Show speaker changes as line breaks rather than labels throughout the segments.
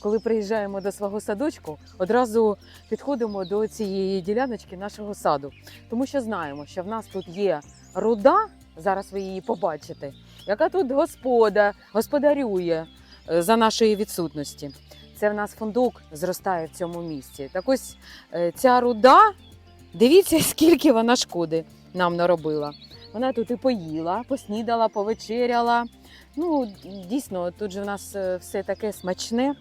коли приїжджаємо до свого садочку, одразу підходимо до цієї діляночки нашого саду, тому що знаємо, що в нас тут є руда. Зараз ви її побачите, яка тут господа господарює е, за нашої відсутності. Це в нас фундук зростає в цьому місці. Так ось е, ця руда, дивіться, скільки вона шкоди нам наробила. Вона тут і поїла, поснідала, повечеряла. Ну, дійсно, тут же в нас е, все таке смачне.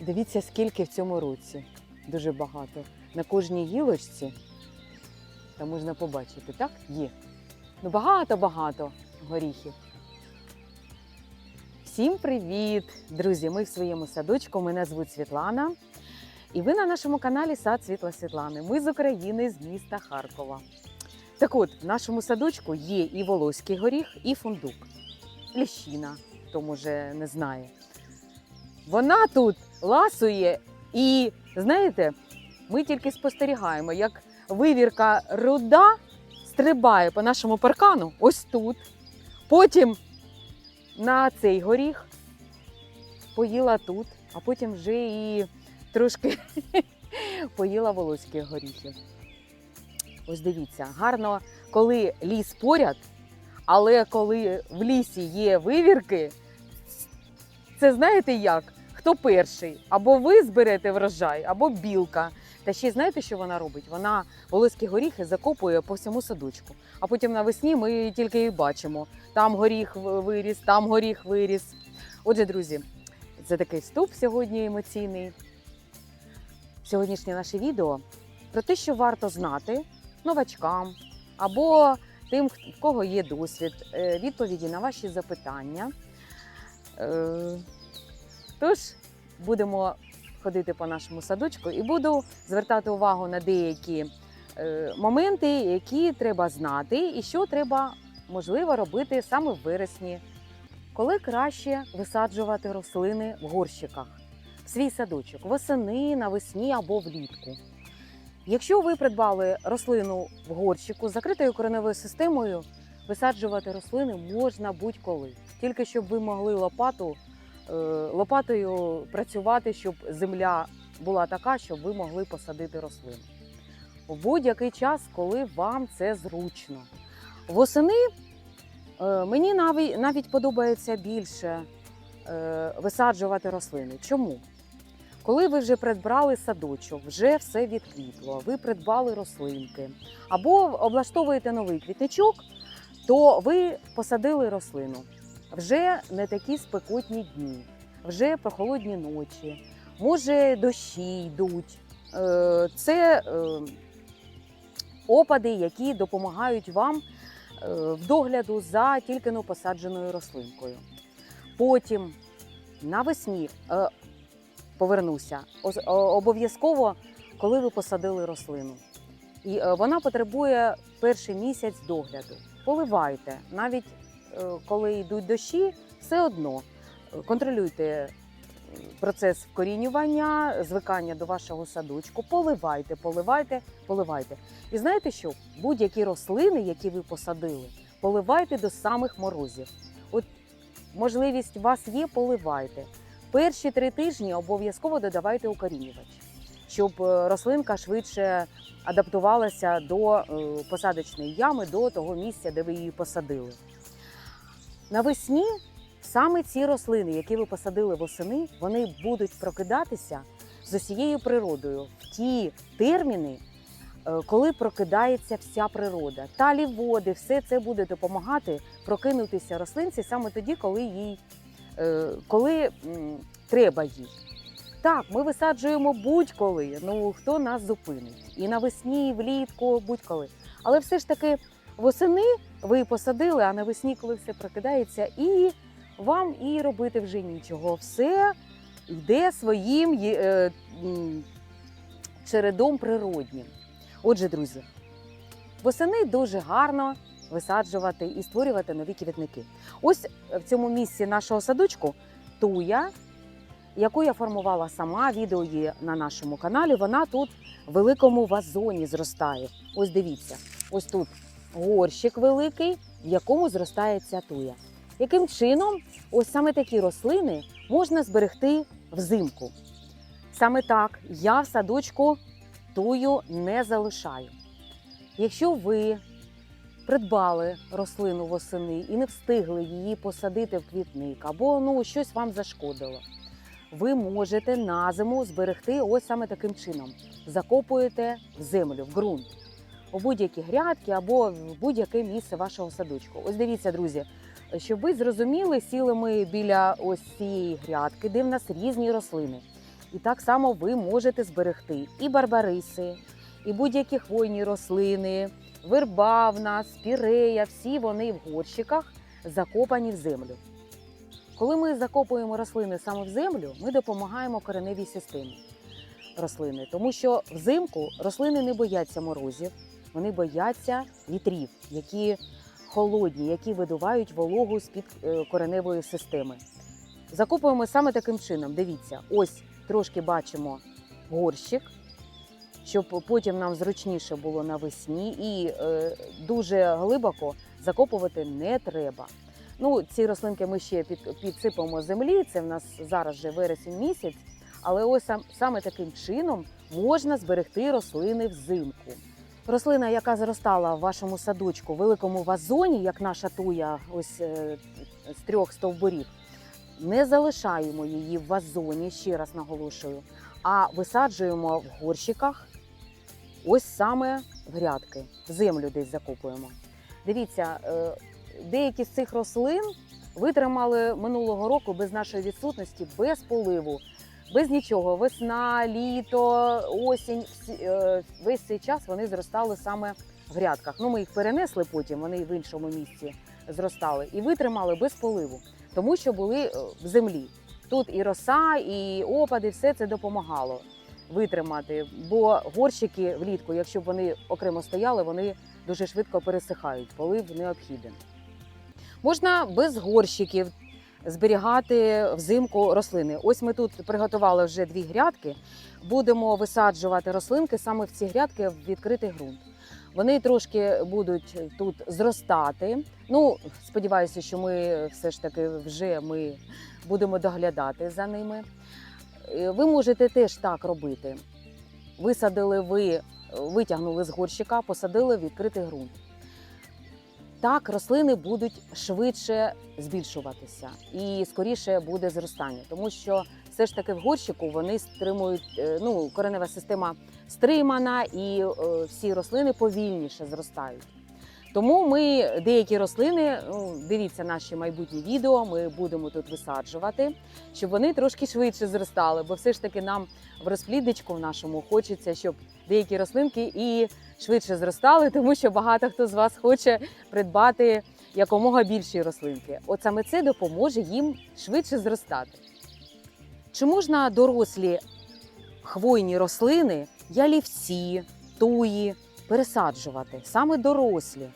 Дивіться, скільки в цьому році. Дуже багато. На кожній гілочці, там можна побачити, так? Є. Ну, багато-багато горіхів. Всім привіт! Друзі! Ми в своєму садочку. Мене звуть Світлана. І ви на нашому каналі Сад Світла Світлани. Ми з України, з міста Харкова. Так от, в нашому садочку є і волоський горіх, і фундук. Ліщина, хто може не знає. Вона тут ласує, і знаєте, ми тільки спостерігаємо, як вивірка руда стрибає по нашому паркану ось тут. Потім на цей горіх поїла тут, а потім вже і трошки поїла волоських горіхів. Ось дивіться, гарно, коли ліс поряд, але коли в лісі є вивірки, це знаєте як? Хто перший? Або ви зберете врожай, або білка. Та ще знаєте, що вона робить? Вона волоські горіхи закопує по всьому садочку. А потім навесні ми тільки і бачимо: там горіх виріс, там горіх виріс. Отже, друзі, це такий вступ сьогодні емоційний. Сьогоднішнє наше відео про те, що варто знати новачкам або тим, в кого є досвід, е, відповіді на ваші запитання. Тож будемо ходити по нашому садочку і буду звертати увагу на деякі е, моменти, які треба знати, і що треба можливо робити саме в вересні. Коли краще висаджувати рослини в горщиках, в свій садочок, восени, навесні або влітку. Якщо ви придбали рослину в горщику з закритою кореневою системою, висаджувати рослини можна будь-коли, тільки щоб ви могли лопату, лопатою працювати, щоб земля була така, щоб ви могли посадити рослину. В будь-який час, коли вам це зручно. Восени е, мені навіть, навіть подобається більше е, висаджувати рослини. Чому? Коли ви вже придбали садочок, вже все відквітло, ви придбали рослинки, або облаштовуєте новий квітничок, то ви посадили рослину. Вже не такі спекотні дні, вже прохолодні ночі, може дощі йдуть. Е, Це е, опади, які допомагають вам е, в догляду за тільки но посадженою рослинкою. Потім навесні повернуся. Обов'язково, коли ви посадили рослину. І вона потребує перший місяць догляду. Поливайте, навіть коли йдуть дощі, все одно е, контролюйте е, процес вкорінювання, звикання до вашого садочку, поливайте, поливайте, поливайте. І знаєте що? Будь-які рослини, які ви посадили, поливайте до самих морозів. От можливість у вас є, поливайте. Перші три тижні обов'язково додавайте укорінювач, щоб е, рослинка швидше адаптувалася до е, посадочної ями, до того місця, де ви її посадили. Навесні саме ці рослини, які ви посадили восени, вони будуть прокидатися з усією природою в ті терміни, е, коли прокидається вся природа. Талі води, все це буде допомагати прокинутися рослинці саме тоді, коли їй е, коли треба їй. Так, ми висаджуємо будь-коли. Ну хто нас зупинить? І навесні, і влітку, будь-коли. Але все ж таки восени ви посадили, а навесні, коли все прокидається, і вам і робити вже нічого. Все йде своїм е, чередом природнім. Отже, друзі, восени дуже гарно висаджувати і створювати нові квітники. Ось в цьому місці нашого садочку туя, яку я формувала сама, відео є на нашому каналі. Вона тут в великому вазоні зростає. Ось дивіться, ось тут горщик великий, в якому зростає ця туя. Яким чином ось саме такі рослини можна зберегти взимку? Саме так я в садочку тую не залишаю. Якщо ви придбали рослину восени і не встигли її посадити в квітник, або ну щось вам зашкодило, ви можете на зиму зберегти ось саме таким чином: закопуєте в землю, в ґрунт, у будь-які грядки або в будь-яке місце вашого садочку. Ось дивіться, друзі, щоб ви зрозуміли, сіли ми біля ось цієї грядки, де в нас різні рослини. І так само ви можете зберегти і барбариси, і будь-які хвойні рослини, верба в нас, пірея, всі вони в горщиках закопані в землю. Коли ми закопуємо рослини саме в землю, ми допомагаємо кореневій системі рослини, тому що взимку рослини не бояться морозів, вони бояться вітрів, які холодні, які видувають вологу з під кореневої системи. Закопуємо саме таким чином. Дивіться, ось трошки бачимо горщик, щоб потім нам зручніше було навесні, і е, дуже глибоко закопувати не треба. Ну, ці рослинки ми ще під, підсипемо землі. Це в нас зараз вже вересень місяць. Але ось сам, саме таким чином можна зберегти рослини взимку. Рослина, яка зростала в вашому садочку, великому вазоні, як наша туя, ось е, з трьох стовбурів, не залишаємо її в вазоні, ще раз наголошую, а висаджуємо в горщиках, ось саме в грядки, землю десь закопуємо. Дивіться, е, деякі з цих рослин витримали минулого року без нашої відсутності, без поливу, без нічого. Весна, літо, осінь. е, Весь цей час вони зростали саме в грядках. Ну, ми їх перенесли потім, вони в іншому місці зростали і витримали без поливу, тому що були е, в землі. Тут і роса, і опади, все це допомагало витримати. Бо горщики влітку, якщо б вони окремо стояли, вони дуже швидко пересихають. Полив необхіден. Можна без горщиків зберігати взимку рослини. Ось ми тут приготували вже дві грядки. Будемо висаджувати рослинки саме в ці грядки в відкритий ґрунт. Вони трошки будуть тут зростати. Ну, сподіваюся, що ми все ж таки вже ми будемо доглядати за ними. Е, Ви можете теж так робити. Висадили ви, витягнули з горщика, посадили в відкритий ґрунт. Так рослини будуть швидше збільшуватися і скоріше буде зростання, тому що все ж таки в горщику вони стримують, е, ну, коренева система стримана і е, всі рослини повільніше зростають. Тому ми деякі рослини, ну, дивіться наші майбутні відео, ми будемо тут висаджувати, щоб вони трошки швидше зростали, бо все ж таки нам в розплідничку в нашому хочеться, щоб деякі рослинки і швидше зростали, тому що багато хто з вас хоче придбати якомога більші рослинки. От саме це допоможе їм швидше зростати. Чи можна дорослі хвойні рослини, ялівці, туї пересаджувати саме дорослі?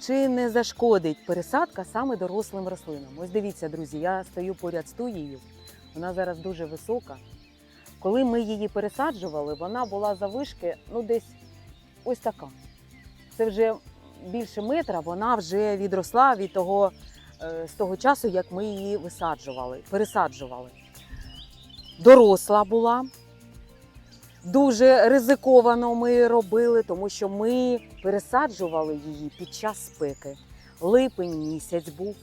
Чи не зашкодить пересадка саме дорослим рослинам? Ось дивіться, друзі, я стою поряд з туєю. Вона зараз дуже висока. Коли ми її пересаджували, вона була завишки ну, десь ось така. Це вже більше метра, вона вже відросла від того, е, з того часу, як ми її висаджували, пересаджували. Доросла була. Дуже ризиковано ми робили, тому що ми пересаджували її під час спеки. Липень місяць був,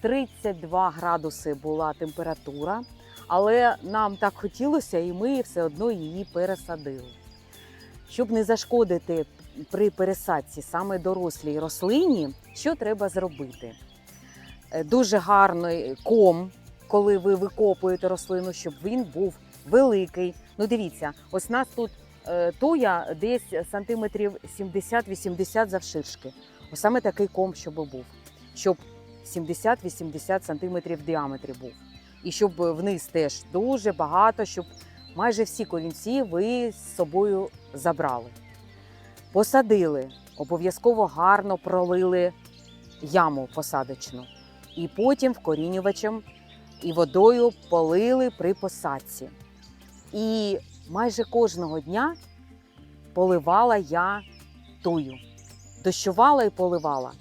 32 градуси була температура, але нам так хотілося, і ми все одно її пересадили. Щоб не зашкодити при пересадці саме дорослій рослині, що треба зробити? Е, Дуже гарний ком, коли ви викопуєте рослину, щоб він був великий. Ну, дивіться, ось нас тут е, туя десь сантиметрів 70-80 завширшки. Ось саме такий ком, щоб був, щоб 70-80 сантиметрів в діаметрі був. І щоб вниз теж дуже багато, щоб майже всі корінці ви з собою забрали. Посадили, обов'язково гарно пролили яму посадочну. І потім вкорінювачем і водою полили при посадці. І майже кожного дня поливала я тую. Дощувала і поливала.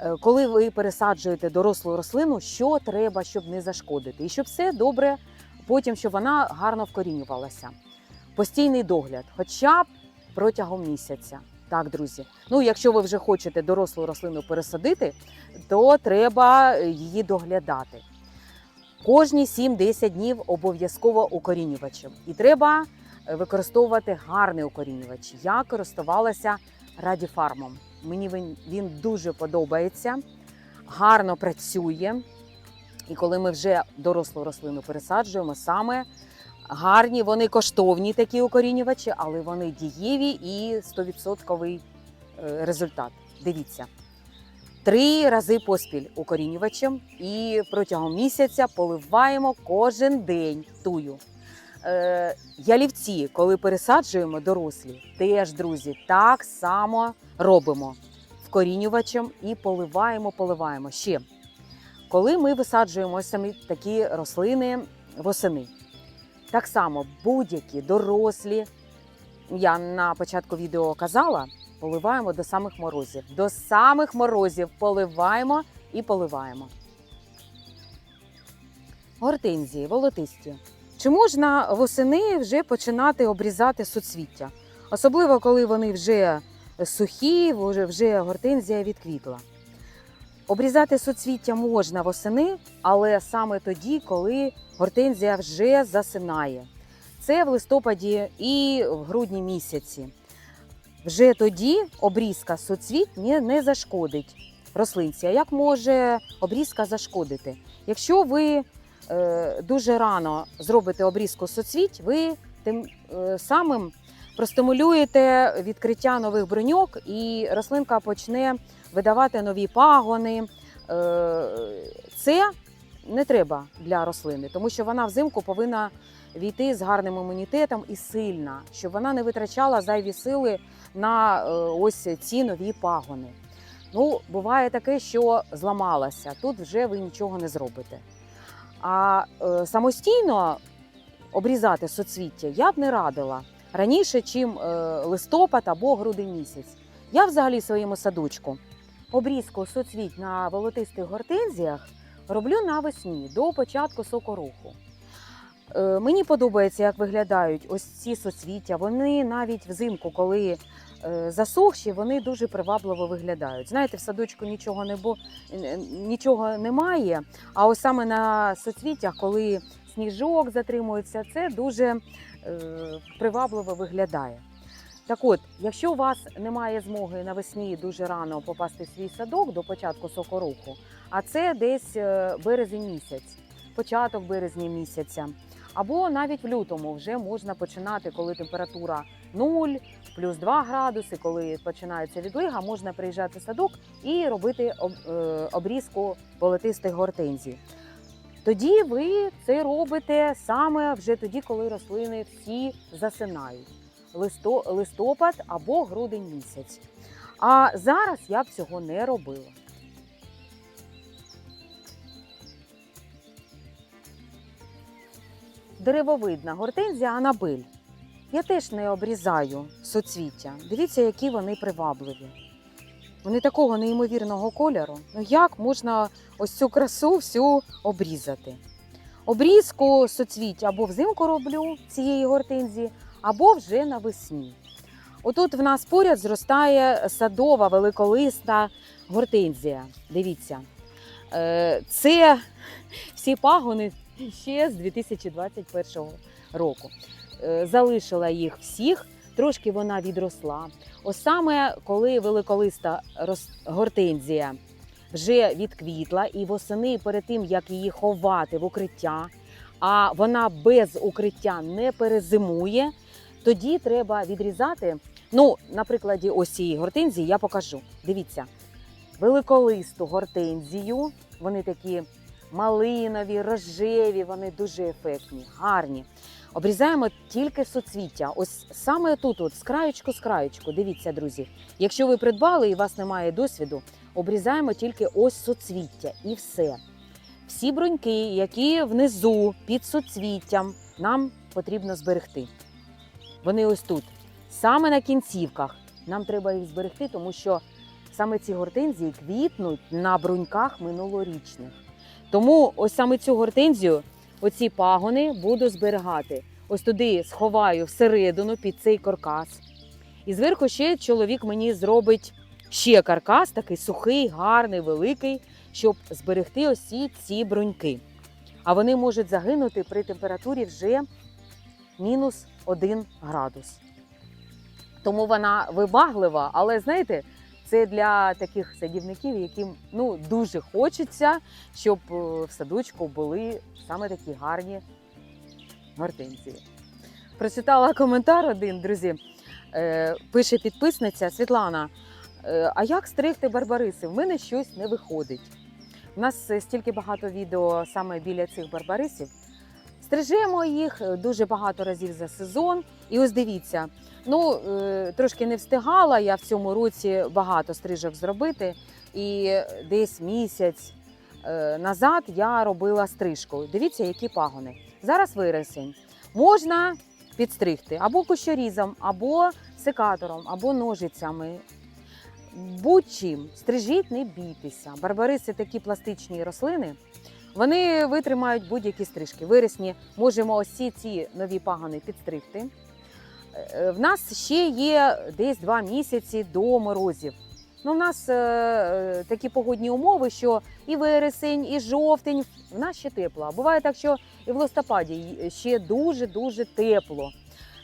е, коли ви пересаджуєте дорослу рослину, що треба, щоб не зашкодити, і щоб все добре, потім щоб вона гарно вкорінювалася. Постійний догляд, хоча б протягом місяця. Так, друзі. Ну, якщо ви вже хочете дорослу рослину пересадити, то треба її доглядати. Кожні 7-10 днів обов'язково укорінювачем. І треба е, використовувати гарний укорінювач. Я користувалася радіфармом. Мені він, він дуже подобається, гарно працює. І коли ми вже дорослу рослину пересаджуємо, саме гарні, вони коштовні такі укорінювачі, але вони дієві і 100% е, результат. Дивіться. Три рази поспіль укорінювачем і протягом місяця поливаємо кожен день тую. Е, ялівці, коли пересаджуємо дорослі, теж, друзі, так само робимо вкорінювачем і поливаємо, поливаємо. Ще коли ми висаджуємо самі такі рослини восени. Так само будь-які дорослі, я на початку відео казала, поливаємо до самих морозів. До самих морозів поливаємо і поливаємо. Гортензії, волотисті. Чи можна восени вже починати обрізати суцвіття? Особливо, коли вони вже сухі, вже, гортензія відквітла. Обрізати суцвіття можна восени, але саме тоді, коли гортензія вже засинає. Це в листопаді і в грудні місяці. Вже тоді обрізка суцвіт не, не зашкодить рослинці. А як може обрізка зашкодити? Якщо ви е, дуже рано зробите обрізку суцвіть, ви тим е, самим простимулюєте відкриття нових броньок, і рослинка почне видавати нові пагони. Е, Це не треба для рослини, тому що вона взимку повинна війти з гарним імунітетом і сильна, щоб вона не витрачала зайві сили на е, ось ці нові пагони. Ну, буває таке, що зламалася. Тут вже ви нічого не зробите. А е, самостійно обрізати соцвіття я б не радила раніше, чим е, листопад або грудень місяць. Я взагалі своєму садочку обрізку соцвіть на волотистих гортензіях роблю навесні до початку сокоруху. Е, Мені подобається, як виглядають ось ці соцвіття. Вони навіть взимку, коли е, засохші, вони дуже привабливо виглядають. Знаєте, в садочку нічого не бо нічого немає. А ось саме на соцвіттях, коли сніжок затримується, це дуже е, привабливо виглядає. Так от, якщо у вас немає змоги навесні дуже рано попасти в свій садок до початку сокоруху, а це десь березень місяць, початок березня місяця, або навіть в лютому вже можна починати, коли температура 0, плюс 2 градуси, коли починається відлига, можна приїжджати в садок і робити е, обрізку болотистих гортензій. Тоді ви це робите саме вже тоді, коли рослини всі засинають. Листо, листопад або грудень місяць. А зараз я б цього не робила. Деревовидна гортензія Анабель. Я теж не обрізаю соцвіття. Дивіться, які вони привабливі. Вони такого неймовірного кольору. Ну як можна ось цю красу всю обрізати? Обрізку соцвіть або взимку роблю цієї гортензії, або вже навесні. Отут в нас поряд зростає садова великолиста гортензія. Дивіться, Е, це всі пагони ще з 2021 року. Е, Залишила їх всіх, трошки вона відросла. Ось саме коли великолиста гортензія вже відквітла, і восени перед тим, як її ховати в укриття, а вона без укриття не перезимує, тоді треба відрізати. Ну, на прикладі ось цієї гортензії я покажу. Дивіться, великолисту гортензію, вони такі малинові, рожеві, вони дуже ефектні, гарні. Обрізаємо тільки соцвіття. Ось саме тут, от, з краєчку, з краєчку. Дивіться, друзі. Якщо ви придбали і у вас немає досвіду, обрізаємо тільки ось соцвіття і все. Всі бруньки, які внизу під соцвіттям, нам потрібно зберегти. Вони ось тут. Саме на кінцівках нам треба їх зберегти, тому що саме ці гортензії квітнуть на бруньках минулорічних. Тому ось саме цю гортензію, оці пагони буду зберігати. Ось туди сховаю всередину під цей каркас. І зверху ще чоловік мені зробить ще каркас, такий сухий, гарний, великий, щоб зберегти ці, ці бруньки. А вони можуть загинути при температурі вже мінус 1 градус. Тому вона вибаглива, але знаєте, це для таких садівників, яким ну, дуже хочеться, щоб е, в садочку були саме такі гарні гортензії. Прочитала коментар один, друзі. Е, пише підписниця Світлана. е, А як стригти барбариси? В мене щось не виходить. У нас стільки багато відео саме біля цих барбарисів. Стрижемо їх е, дуже багато разів за сезон. І ось дивіться, ну е, трошки не встигала я в цьому році багато стрижок зробити. І десь місяць е, назад я робила стрижку. Дивіться, які пагони. Зараз вересень. Можна підстригти або кущорізом, або секатором, або ножицями. Будь-чим стрижіть, не бійтеся. Барбариси такі пластичні рослини. Вони витримають будь-які стрижки. В вересні можемо ось ці, нові пагони підстригти. Е, В нас ще є десь два місяці до морозів. Ну, в нас е, е, такі погодні умови, що і вересень, і жовтень в нас ще тепло. А буває так, що і в листопаді ще дуже-дуже тепло.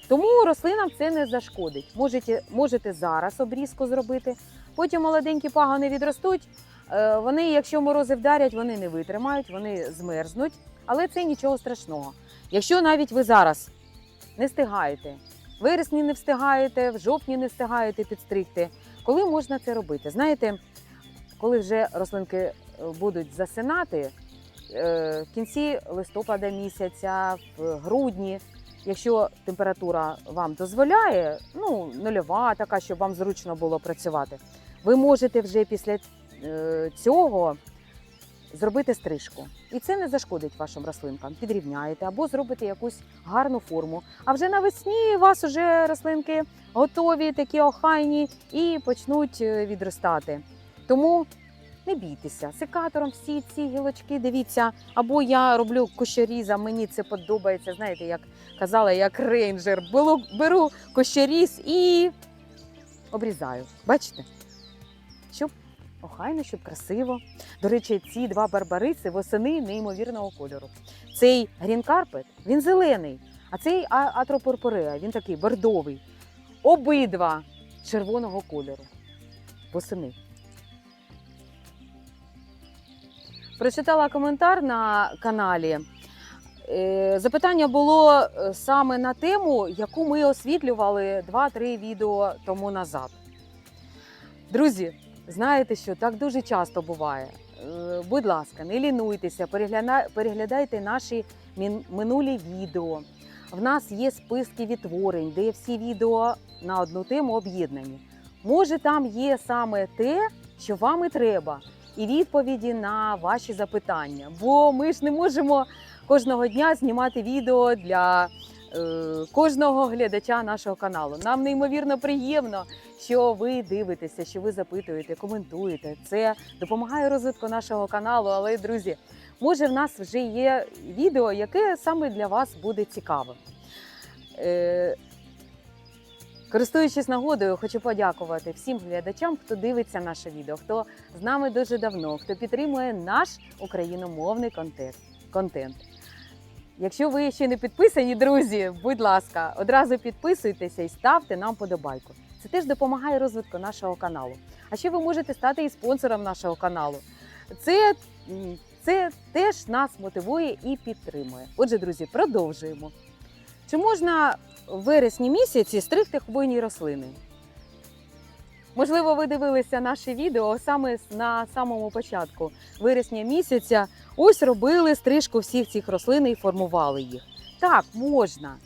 Тому рослинам це не зашкодить. Можете, можете зараз обрізку зробити. Потім молоденькі пагони відростуть. Е, Вони, якщо морози вдарять, вони не витримають, вони змерзнуть. Але це нічого страшного. Якщо навіть ви зараз не встигаєте, вересні не встигаєте, в жовтні не встигаєте підстригти, коли можна це робити? Знаєте, коли вже рослинки е, будуть засинати е, в кінці листопада місяця, в грудні, якщо температура вам дозволяє, ну нульова така, щоб вам зручно було працювати, ви можете вже після цього зробити стрижку. І це не зашкодить вашим рослинкам. Підрівняєте або зробите якусь гарну форму. А вже навесні у вас вже рослинки готові, такі охайні і почнуть е, відростати. Тому не бійтеся, секатором всі ці гілочки, дивіться, або я роблю кущорізом, мені це подобається. Знаєте, як казала, як рейнджер. Беру кущоріз і обрізаю. Бачите? Щоб охайно, щоб красиво. До речі, ці два барбариси восени неймовірного кольору. Цей грінкарпет, він зелений, а цей а- атропурпуреа, він такий бордовий. Обидва червоного кольору. Восени. Прочитала коментар на каналі. Е, Запитання було е, саме на тему, яку ми освітлювали 2-3 відео тому назад. Друзі, знаєте, що так дуже часто буває. Е, Будь ласка, не лінуйтеся, перегляда- переглядайте наші минулі відео. В нас є списки відтворень, де всі відео на одну тему об'єднані. Може, там є саме те, що вам і треба, і відповіді на ваші запитання. Бо ми ж не можемо кожного дня знімати відео для кожного глядача нашого каналу. Нам неймовірно приємно, що ви дивитеся, що ви запитуєте, коментуєте. Це допомагає розвитку нашого каналу. Але, друзі, може, в нас вже є відео, яке саме для вас буде цікавим. Е, Користуючись нагодою, хочу подякувати всім глядачам, хто дивиться наше відео, хто з нами дуже давно, хто підтримує наш україномовний контент. Якщо ви ще не підписані, друзі, будь ласка, одразу підписуйтеся і ставте нам подобайку. Це теж допомагає розвитку нашого каналу. А ще ви можете стати і спонсором нашого каналу. Це, це теж нас мотивує і підтримує. Отже, друзі, продовжуємо. Чи можна в вересні місяці стригти хвойні рослини? Можливо, ви дивилися наше відео саме на самому початку вересня місяця. Ось робили стрижку всіх цих рослин і формували їх. Так, можна.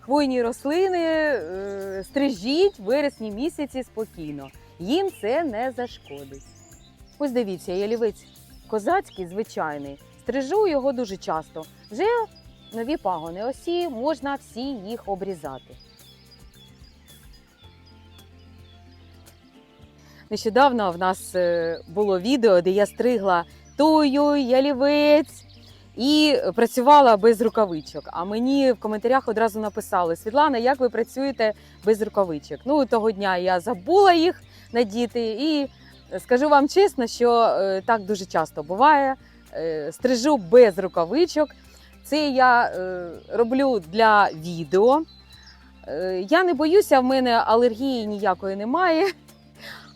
Хвойні рослини е, стрижіть в вересні місяці спокійно. Їм це не зашкодить. Ось дивіться, ялівець козацький, звичайний. Стрижу його дуже часто. Вже нові пагони. Осі можна всі їх обрізати. Нещодавно в нас е, було відео, де я стригла тую, ялівець і працювала без рукавичок. А мені в коментарях одразу написали: Світлана, як ви працюєте без рукавичок? Ну, того дня я забула їх надіти, і скажу вам чесно, що е, так дуже часто буває. Е, Стрижу без рукавичок. Це я роблю для відео. Я не боюся, в мене алергії ніякої немає.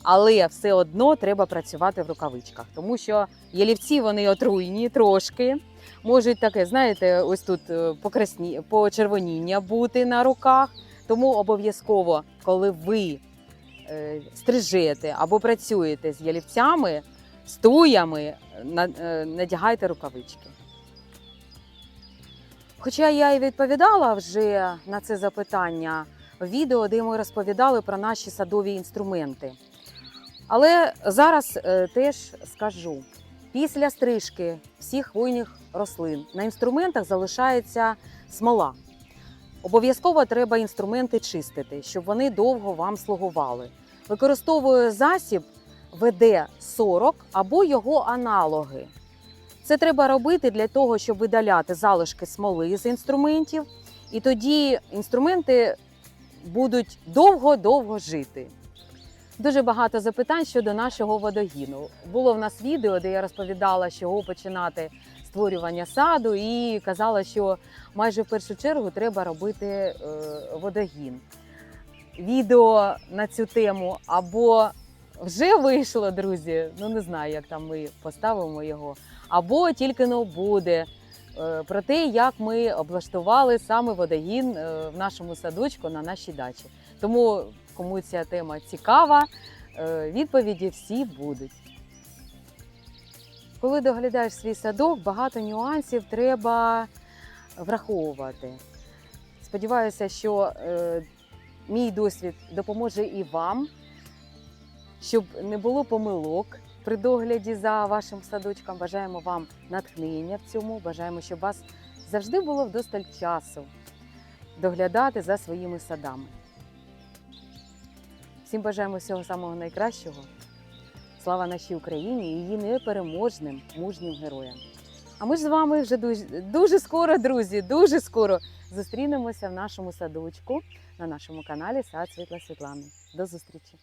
Але все одно треба працювати в рукавичках, тому що ялівці вони отруйні трошки. Можуть таке, знаєте, ось тут е, покрасні, почервоніння бути на руках. Тому обов'язково, коли ви е, стрижете або працюєте з ялівцями, з туями, е, надягайте рукавички. Хоча я і відповідала вже на це запитання в відео, де ми розповідали про наші садові інструменти. Але зараз е, теж скажу: після стрижки всіх хвойних рослин на інструментах залишається смола. Обов'язково треба інструменти чистити, щоб вони довго вам слугували. Використовую засіб ВД-40 або його аналоги. Це треба робити для того, щоб видаляти залишки смоли з інструментів, і тоді інструменти будуть довго-довго жити. Дуже багато запитань щодо нашого водогіну. Було в нас відео, де я розповідала, з чого починати створювання саду, і казала, що майже в першу чергу треба робити е, водогін. Відео на цю тему або вже вийшло, друзі. Ну не знаю, як там ми поставимо його, або тільки но буде. е, Про те, як ми облаштували саме водогін е, в нашому садочку на нашій дачі. Тому кому ця тема цікава, е, відповіді всі будуть. Коли доглядаєш свій садок, багато нюансів треба враховувати. Сподіваюся, що е, мій досвід допоможе і вам, щоб не було помилок при догляді за вашим садочком. Бажаємо вам натхнення в цьому. Бажаємо, щоб вас завжди було вдосталь часу доглядати за своїми садами. Всім бажаємо всього самого найкращого. Слава нашій Україні і її непереможним мужнім героям. А ми ж з вами вже дуже, дуже скоро, друзі, дуже скоро зустрінемося в нашому садочку на нашому каналі Сад Світла Світлани. До зустрічі!